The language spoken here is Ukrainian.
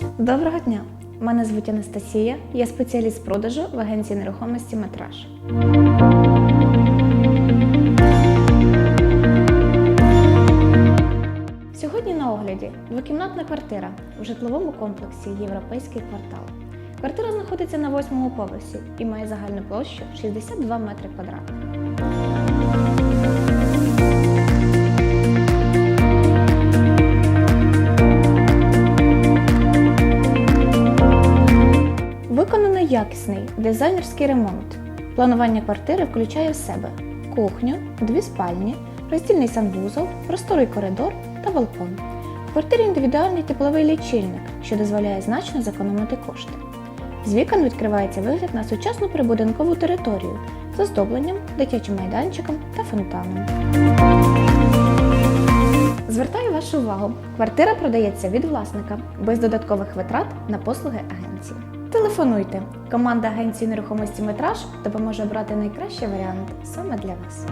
Доброго дня! Мене звуть Анастасія, я спеціаліст продажу в агенції нерухомості Метраж. Сьогодні на огляді двокімнатна квартира в житловому комплексі Європейський квартал. Квартира знаходиться на восьмому поверсі і має загальну площу 62 метри квадратних. Якісний дизайнерський ремонт. Планування квартири включає в себе кухню, дві спальні, роздільний санвузол, просторий коридор та балкон. В квартирі індивідуальний тепловий лічильник, що дозволяє значно зекономити кошти. З вікон відкривається вигляд на сучасну прибудинкову територію з оздобленням, дитячим майданчиком та фонтаном. Звертаю вашу увагу, квартира продається від власника без додаткових витрат на послуги агенції. Телефонуйте. Команда агенції нерухомості Метраж допоможе обрати найкращий варіант саме для вас.